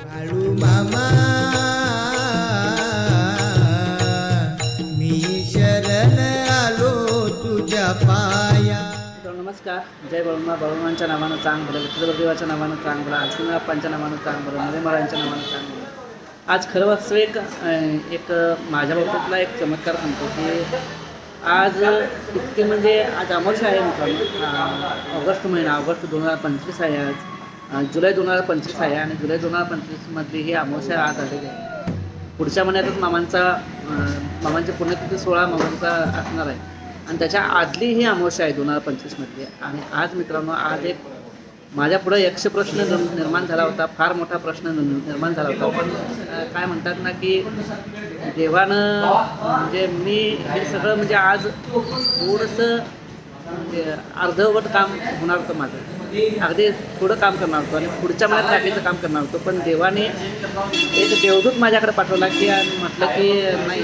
बाळू मामा मी शरण आलो तुझ्या पाया. नमस्कार. जय बळमा बळवंतांच्या नावानं चांग बोला विठ्ठलदेवाच्या नावानं चांग बोला आलसिंगाप्पांच्या नावानं चांग भलं मलेमाळ्यांच्या नावानं चांग बोला आज खरं वास्तव एक एक माझ्या बाबतीतला एक चमत्कार सांगतो की आज इतके म्हणजे आज अमोर्ष आहे मित्रांनो ऑगस्ट महिना ऑगस्ट दोन हजार पंचवीस आहे आज. जुलै दोन हजार पंचवीस आहे आणि जुलै दोन हजार पंचवीसमधली ही अमावस्या आज आलेली आहे. पुढच्या महिन्यातच मामांचा मामांची पुण्यतिथी सोळा मामांचा असणार आहे. आणि त्याच्या आदली ही अमावस्या आहे दोन हजार पंचवीसमधली आणि आज मित्रांनो आज एक माझ्या पुढे यक्ष प्रश्न निर्माण झाला होता फार मोठा प्रश्न निर्माण झाला होता. पण काय म्हणतात ना की देवानं म्हणजे मी हे सगळं म्हणजे आज थोडंसं म्हणजे अर्धवट काम होणार होतं माझं. अगदी थोडं काम करणार होतो आणि पुढच्या महिन्यात बाकीचं काम करणार होतो. पण देवाने एक देवदूत माझ्याकडे पाठवला की आणि म्हटलं की नाही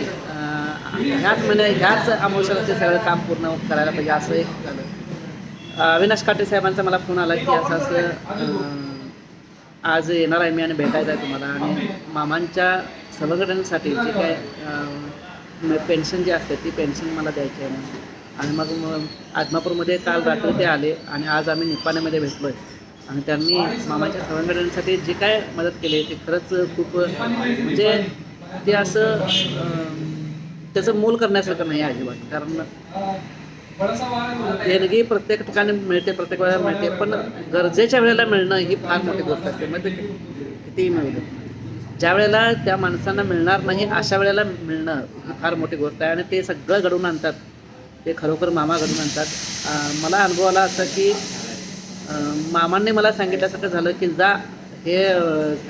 ह्याच महिन्या ह्याच अमावस्याला ते सगळं काम पूर्ण करायला पाहिजे असं एक झालं अविनाश काटे साहेबांचा मला फोन आला की असं असं आज येणार आहे मी आणि भेटायचं आहे तुम्हाला. आणि मामांच्या संघटनेसाठी जे काय पेन्शन जी असते ती पेन्शन मला द्यायची आहे म्हणून. आणि मग आदमापूरमध्ये काल रात्री ते आले आणि आज आम्ही निपाण्यामध्ये भेटलो आहे आणि त्यांनी मामाच्या संघटनेसाठी जे काय मदत केली ते खरंच खूप म्हणजे ते असं त्याचं मोल करण्यासारखं नाही अजिबात. कारण देणगी प्रत्येक ठिकाणी मिळते प्रत्येक वेळेला मिळते पण गरजेच्या वेळेला मिळणं ही फार मोठी गोष्ट असते. म्हणजे कितीही मिळलं ज्या वेळेला त्या माणसांना मिळणार नाही अशा वेळेला मिळणं ही फार मोठी गोष्ट आहे. आणि ते सगळं घडवून आणतात. ते खरोखर मामा घडवून आणतात मला अनुभव आला असा की मामांनी मला सांगितल्यासारखं झालं की जा हे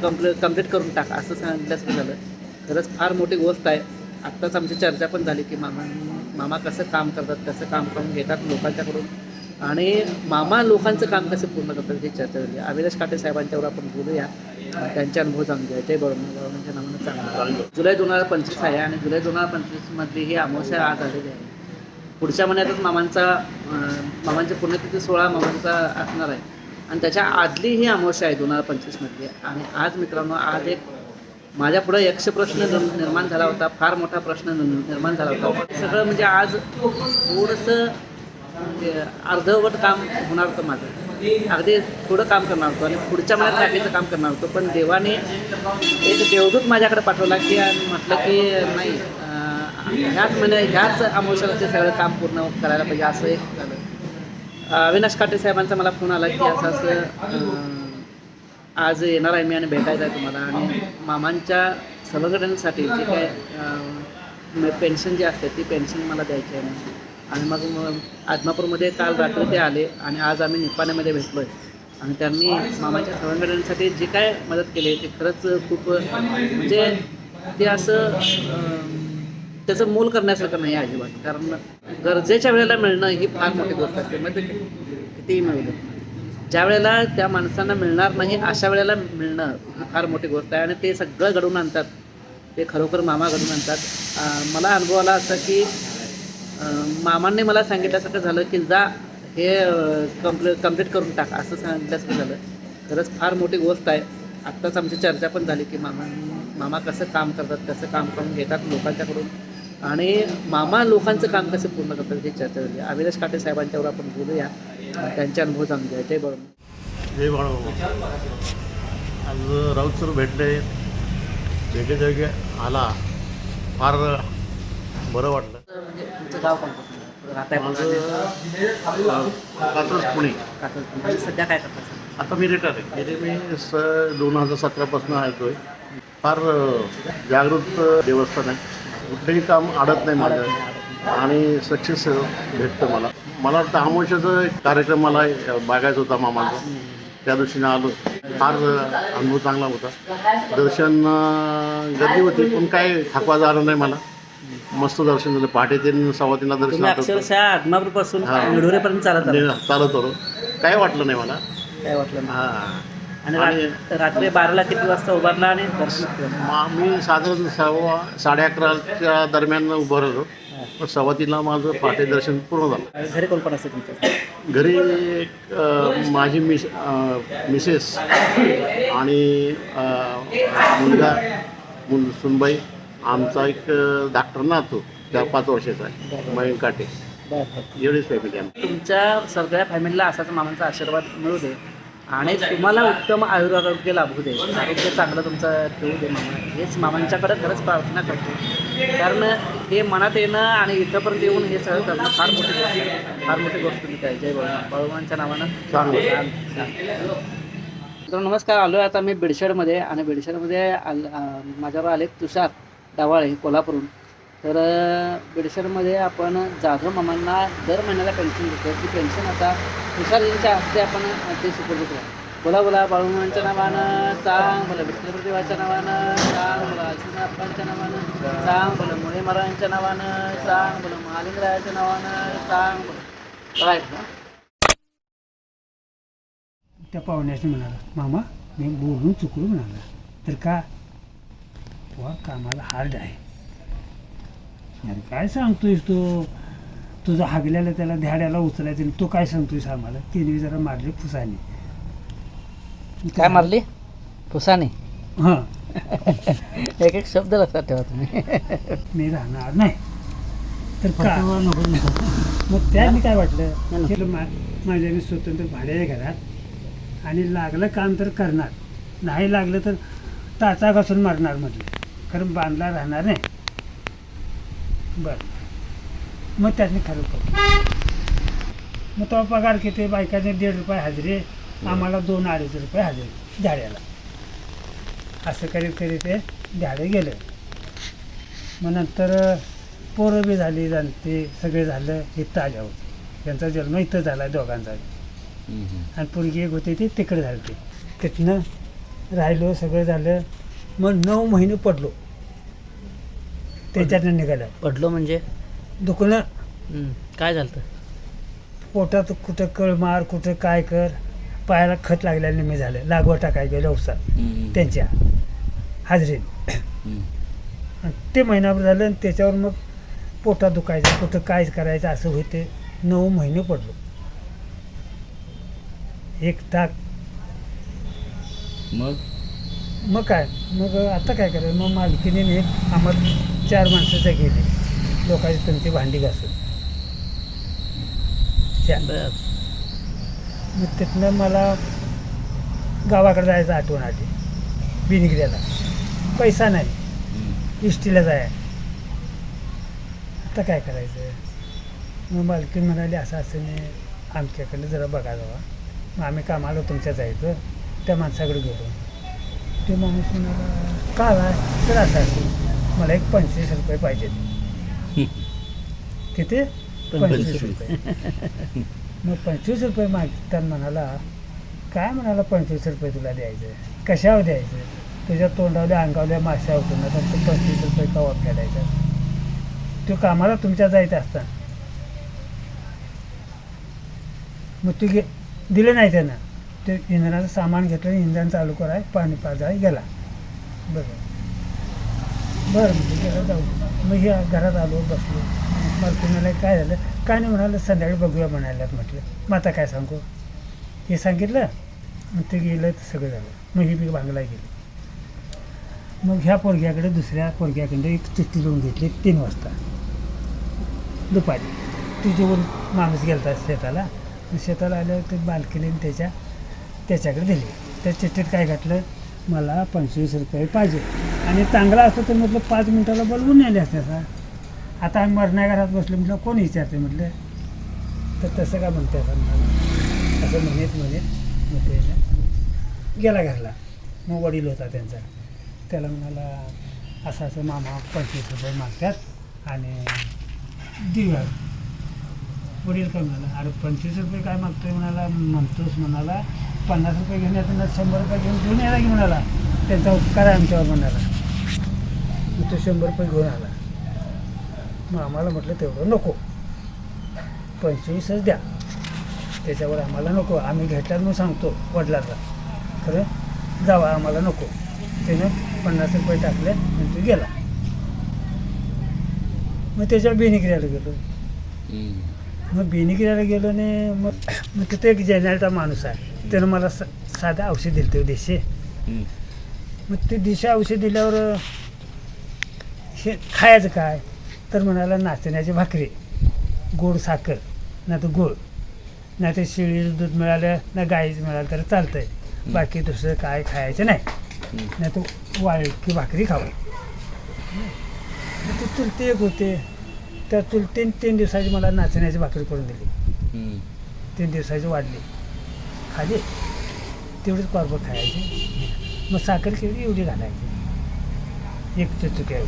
कंप्लीट कंप्लीट करून टाक असं सांगितल्यासारखं झालं. खरंच फार मोठी गोष्ट आहे. आत्ताच आमची चर्चा पण झाली की मामा मामा कसं काम करतात कसं काम करून घेतात लोकांच्याकडून. आणि मामा लोकांचं काम कसं पूर्ण करतात ही चर्चा झाली. अविनाश काटे साहेबांच्यावर आपण बोलूया. त्यांचे अनुभव जाणून घ्या. जय बरोबर नावानं चांगलं. जुलै दोन हजार पंचवीस आहे आणि जुलै दोन हजार पंचवीसमध्ये ही अमावस्या आज आलेली आहे. पुढच्या महिन्यातच मामांचा मामांची पुण्यतिथी सोळा मामांचा असणार आहे. आणि त्याच्या आदली ही अमावस्या आहे दोन हजार पंचवीसमधली आणि आज मित्रांनो आज एक माझ्या पुढे यक्ष प्रश्न निर्माण झाला होता फार मोठा प्रश्न निर्माण झाला होता. सगळं म्हणजे आज थोडंसं म्हणजे अर्धवट काम होणार होतं माझं. अगदी थोडं काम करणार होतो आणि पुढच्या महिन्यात बाकीचं काम करणार होतो. पण देवाने एक देवदूत माझ्याकडे पाठवला की म्हटलं की नाही ह्याच महिन्या ह्याच अमावस्याला ते सगळं काम पूर्ण करायला पाहिजे असं एक झालं. अविनाश काटे साहेबांचा मला फोन आला की असं असं आज येणार आहे मी आणि भेटायचं आहे तुम्हाला. आणि मामांच्या संघटनेसाठी जे काय पेन्शन जी असते ती पेन्शन मला द्यायची आहे आणि मग मग आदमापूरमध्ये काल रात्री ते आले आणि आज आम्ही निपाण्यामध्ये भेटलो आहे आणि त्यांनी मामाच्या संघटनेसाठी जे काय मदत केली ते खरंच खूप म्हणजे ते असं त्याचं मोल करण्यासारखं नाही अजिबात. कारण गरजेच्या वेळेला मिळणं ही फार मोठी गोष्ट असते. ते कितीही मिळलं ज्या वेळेला त्या माणसांना मिळणार नाही अशा वेळेला मिळणं ही फार मोठी गोष्ट आहे. आणि ते सगळं घडून आणतात. ते खरोखर मामा घडून आणतात. मला अनुभव आला असा की मामांनी मला सांगितल्यासारखं झालं की जा हे कम्प्ले कंप्लीट करून टाक. असं सांगितल्यासारखं झालं. खरंच फार मोठी गोष्ट आहे. आत्ताच आमची चर्चा पण झाली की मामा मामा कसं काम करतात कसं काम करून घेतात लोकांच्याकडून. आणि मामा लोकांचं काम कसं पूर्ण करतात ही चर्चा झाली. अविनाश काटे साहेबांच्यावर आपण बोलूया. त्यांचे अनुभव जाणून घ्या जय बरोबर. जय बाळू. आज राऊत सर भेटले. वेगळे वेगळे आला. फार बरं वाटलं. म्हणजे तुमचं गाव कोणतं? राहताय माझं कात्रज पुणे. म्हणजे सध्या काय करतात आता मी रिटायर आहे. गेले मी स दोन हजार सतरापासून ऐकतोय फार जागृत देवस्थान आहे. कुठलंही काम अडत नाही माझं आणि सक्सेस भेटतं मला. मला वाटतं आमोशाचा एक कार्यक्रम मला बघायचा होता मामाचा. त्या दृष्टीने आलो. फार अनुभव चांगला होता. दर्शन गर्दी होती पण काय थकवा झाला नाही मला. मस्त दर्शन झालं. पहाटे तीन सव्वा तीनला दर्शन. अक्षरशः चालत चालत होतो. काय वाटलं नाही मला. काय वाटलं. हां. आणि आणि- रात- रात्री बाराला किती वाजता उभारला आणि मी साधारण सव्वा साडे अकराच्या दरम्यान उभं राहिलो. पण सव्वा तीनला माझं पहाटे दर्शन पूर्ण झालं. घरी कोण कोण असते तुमच्या घरी एक, माझी मिस मिसेस आणि मुलगा मुल सुनबाई. आमचा एक अ, धाकटा नातू त्या पाच वर्षाचा आहे. मयंक काटे. एवढीच फॅमिली आमची. तुमच्या सगळ्या फॅमिलीला असाच मामांचा आशीर्वाद मिळू दे. आणि तुम्हाला उत्तम आयुरारोग्य लाभू दे. आरोग्य चांगलं तुमचं ठेवू दे मामा. हेच मामांच्याकडे खरंच प्रार्थना करतो. कारण हे मनात येणं आणि इथंपर्यंत येऊन हे सगळं करणं फार मोठी गोष्ट आहे. फार मोठी गोष्ट तुम्ही काय जय बाळू बाळूमांच्या नावानं. तर नमस्कार. आलो आहे आता मी बिडशेडमध्ये आणि बिडशेडमध्ये आल माझ्यावर आले तुषार डावाळे कोल्हापूरहून. तर बिडसरमध्ये आपण जाधव मामांना दर महिन्याला पेन्शन देतो ती पेन्शन आता तुषारजींच्या हस्ते आपण ते सुपूर्द करू बोला बोला बाळूमांच्या नावानं चांग बोला विठ्ठलप्रतिभाच्या नावानं सांग बोला अश्विनाप्पांच्या नावानं चांग बोला मुळे महाराजांच्या नावानं चांग बोला महालिंगरायाच्या नावानं सांग बोला. काय त्या पाहुण्याने म्हणाला मामा मी बोलून चुकलो म्हणाला. तर का? कामाला हार्ड आहे. अरे काय सांगतोयस तू? तुझं हागल्याला त्याला ध्याड्याला उचलायचं नाही. तो काय सांगतोयस आम्हाला? तिने जरा मारले फुसाने. काय मारली? फुसाने? हां. एक एक शब्द लक्षात ठेवा तुम्ही. मी राहणार नाही. तर का? मग त्याने काय वाटलं? मा- माझ्या मी स्वतंत्र भाड्याच्या घरात आणि लागलं काम तर करणार. नाही लागलं तर टाचा घासून मारणार म्हटलं. कारण बांधला राहणार नाही. बरं. मग त्याने पडलं मग तो पगार किती? बायकाने दीड रुपये हजेरी. आम्हाला दोन अडीच रुपये हजेरी. झाड्याला असं करीत करीत ते झाडे गेले. मग नंतर पोरं बी झाली जाणते सगळे झालं इथं आल्यावर त्यांचा जन्म इथं झाला दोघांचा. आणि पोरगी एक होती ती तिकडे झाली ती तिथनं राहिलो सगळं झालं. मग नऊ महिने पडलो. त्याच्यातनं निघालं. पडलो म्हणजे? दुखणं हम्म, काय झालं पोटात कुठं कळ मार कुठं काय कर पायाला खत लागल्याने मी झालं. लागवड टाकाय गेलं औसात. त्यांच्या हाजरीत आणि ते महिनाभर झालं आणि त्याच्यावर मग पोटात दुखायचं कुठं काय करायचं असं होते. नऊ महिने पडलो. एक टाक मग? मग काय? मग आता काय करायचं? मग मालकीने आम्हाला चार माणसाच्या गेले. लोकांची तुमची भांडी घासून. बर. मग तिथनं मला गावाकडे जायचं आठवण आली. बिनिगऱ्याला. पैसा नाही. इष्टीला जाय आता काय करायचं? मग मालकीन म्हणाली असं असं नाही. आमच्याकडे जरा बघा जावा मग आम्ही कामाला तुमच्या जायचं. त्या माणसाकडे गेलो. ते माणूस म्हणाला का तर असं असं. मला एक पंचवीस रुपये पाहिजेत. किती? पंचवीस रुपये. मग पंचवीस रुपये मागताना म्हणाला काय म्हणाला पंचवीस रुपये तुला द्यायचं? कशावर द्यायचं? तुझ्या तोंडावल्या अंगावल्या माश्या होतो ना तर पंचवीस रुपये कवा फेडायचा तो कामाला तुमच्या जायचं असता. मग तू गे दिलं नाही त्यानं. ते इंधनाचं सामान घेतलं इंधन चालू कराय पाणी पाजाय गेला. बरं. बरं म्हणजे घरात जाऊ. मग हे घरात आलो बसलो. मला कुणाला काय झालं? काय नाही म्हणालं संध्याकाळी बघूया म्हणाल्यात म्हटलं. मग आता काय सांगू? हे सांगितलं मग ते गेलं तर सगळं झालं. मग ही मी भांगला गेली. मग ह्या पोरग्याकडे दुसऱ्या पोरग्याकडे एक चिठ्ठी लिहून घेतली तीन वाजता. दुपारी. तिच्यावर माणूस गेला शेताला. शेताला आल्यावर ते बालकीने त्याच्या त्याच्याकडे दिली. त्या चिठ्ठीत काय घातलं? मला पंचवीस रुपये पाहिजे. आणि चांगला असतो तर म्हटलं पाच मिनिटाला बोलवून नेले असते सर आता आम्ही मरण्या घरात बसलो म्हटलं कोण विचारते म्हटलं? तर तसं का म्हणते असं म्हणाला असं म्हणत म्हणत म्हटलं गेला घरला. मग वडील होता त्यांचा. त्याला म्हणाला असं असं मामा पंचवीस रुपये मागतात आणि देऊया वडील काय म्हणाला अरे पंचवीस रुपये काय मागतोय? म्हणाला म्हणतोस म्हणाला पन्नास रुपये घेऊन येतो ना शंभर रुपये घेऊन घेऊन यायला की म्हणाला. त्यांचा उपकार आहे आमच्यावर म्हणाला. मग तो शंभर रुपये घेऊन आला. मग आम्हाला म्हटलं तेवढं नको. पंचवीसच द्या. त्याच्यावर आम्हाला नको. आम्ही घेतल्यात म्हणून सांगतो वडिलांना. खरं? जावा आम्हाला नको. त्यानं पन्नास रुपये टाकले आणि तो गेला. मग त्याच्यावर बेनिक्रियाला गेलो. मग बेनिक्रियाला गेलो ने मग मग तिथे एक जर्नलचा माणूस आहे. त्यानं मला स साधं औषध दिलं ते देशे. मग ते दिशा औषध दिल्यावर हे खायचं काय? तर म्हणाला नाचण्याची भाकरी. गोड साखर नाही तर गोड नाही तर शेळीचं दूध मिळालं ना गाईचं मिळालं तर चालतंय. बाकी दुसरं काय खायचं नाही. नाही तर वाळकी भाकरी खावं. ते चुलते एक होते. त्या चुलतीन तीन दिवसाची मला नाचण्याची भाकरी करून दिली. तीन दिवसाची वाढली. खाली. तेवढीच कॉर्ब खायची. मग साखर केवढी एवढी घालायची? एक चुचुकी आहे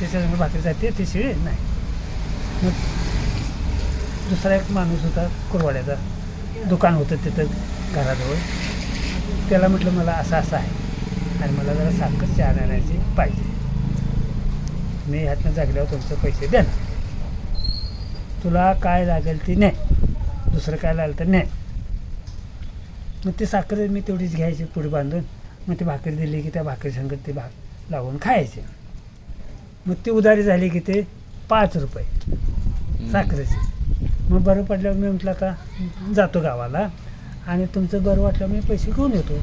त्याच्यामुळे भाकरी जाते ती शिळी नाही. मग दुसरा एक माणूस होता कुरवाड्याचा. दुकान होतं तिथं घराजवळ. त्याला म्हटलं मला असं असं आहे. आणि मला जरा साखर चहा आणायची पाहिजे. मी ह्यातनं जागल्यावर तुमचे पैसे द्या तुला काय लागेल ती नाही दुसरं काय लागेल तर नाही मग ती साखर मी तेवढीच घ्यायची पुढे बांधून. मग ती भाकरी दिली की त्या भाकरी संगत ती भाक लावून खायची. मग ती उधारी झाली की ते पाच रुपये साखरेची. मग बरं पडल्यावर मी म्हटलं आता जातो गावाला आणि तुमचं बरं वाटलं मी पैसे घेऊन येतो.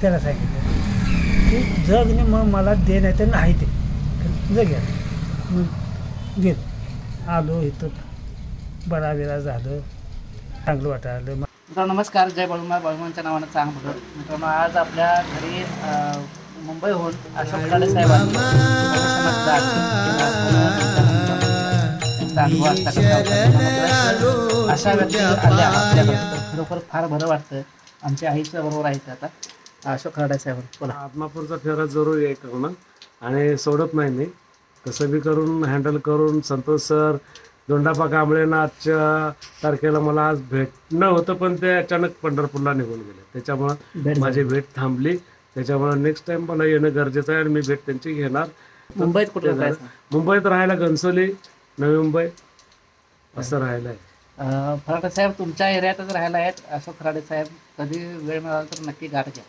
त्याला सांगितलं. की जगने मग मला दे नाही तर नाही ते जग्या मग गेलो. आलो इथं. बरा बिरा झालं. चांगलं वाटायला. मग मित्रांनो नमस्कार. जय बळुमा बळुमांच्या नावानं चांग भगत मित्रांनो आज आपल्या घरी मुंबईहून अशोक लाडे साहेब आले. त्यांचा अनुभव आज सांगतात. अशा व्यक्ती आल्या आपल्याकडे तर खरोखर फार बरं वाटतं. आमच्या आईच्या बरोबर आहेत आता. अशोक खराडे साहेब बोला. आत्मापूरचा फेरा जरूर आहे करणं आणि सोडत नाही मी. कसं बी करून हँडल करून संतोष सर दोंडापा कांबळेनं आजच्या तारखेला मला आज भेटणं होतं पण ते अचानक पंढरपूरला निघून गेले. त्याच्यामुळं माझी भेट थांबली. त्याच्यामुळे नेक्स्ट टाइम मला येणं गरजेचं आहे आणि मी भेट त्यांची घेणार. मुंबईत कुठे. मुंबईत राहायला घनसोली नवी मुंबई असं राहायला आहे. अं, फराटे साहेब तुमच्या एरियातच राहायला आहेत अशोक खराडे साहेब. कधी वेळ मिळाला तर नक्की गाठ घ्या.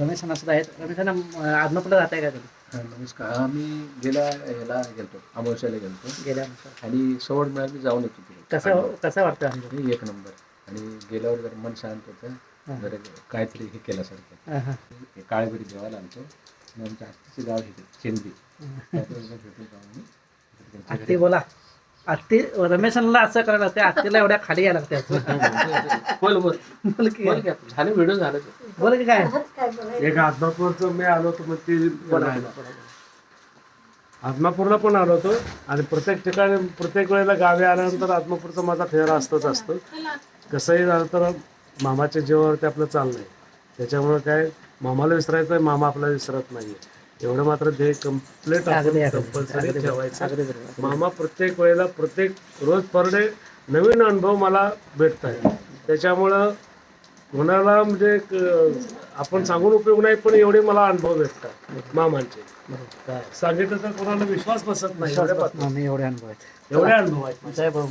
रमेश सुद्धा आहेत. रमेश आदमापूरला जात आहे का कधी हा, नमस्कार. आम्ही गेल्या ह्याला गेलतो अमावश्याला गेलतो. गेल्या आणि सवड मिळाली जाऊन येतो कसं कसं वाटतं एक नंबर. आणि गेल्यावर जर मन शांत होतं जर काहीतरी हे केल्यासारखं. हां, काळेबरी देवाला आलतो आणि आमच्या हस्तीचे गाव हे घरी- आत्ती बोला. आत्ती रमेशांना असं करायला लागते आत्तीला एवढ्या खाली यायला लागते बोल बोल. बोल की. झाले व्हिडिओ झाले. ते. बोल की काय? एक आत्मापूरचं मी आलो होतो मग ती आत्मापूरला पण आलो होतो. आणि प्रत्येक ठिकाणी प्रत्येक वेळेला गावी आल्यानंतर आत्मापूरचा माझा फेरा असतोच असतो. कसंही झालं तर मामाच्या जीवावरती आपलं चाललंय. त्याच्यामुळे काय मामाला विसरायचं आहे मामा आपल्याला विसरत नाहीये. एवढं मात्र ध्येय कंप्लीट. कंपल्सरी ठेवायचं. मामा प्रत्येक वेळेला प्रत्येक रोज पर डे नवीन अनुभव मला भेटत आहे त्याच्यामुळं कोणाला म्हणजे आपण सांगून उपयोग नाही पण एवढे मला अनुभव भेटतात मामांचे. सांगितलं तर कोणाला विश्वास बसत नाही एवढे अनुभव आहेत. एवढे अनुभव आहेत. जय बाळू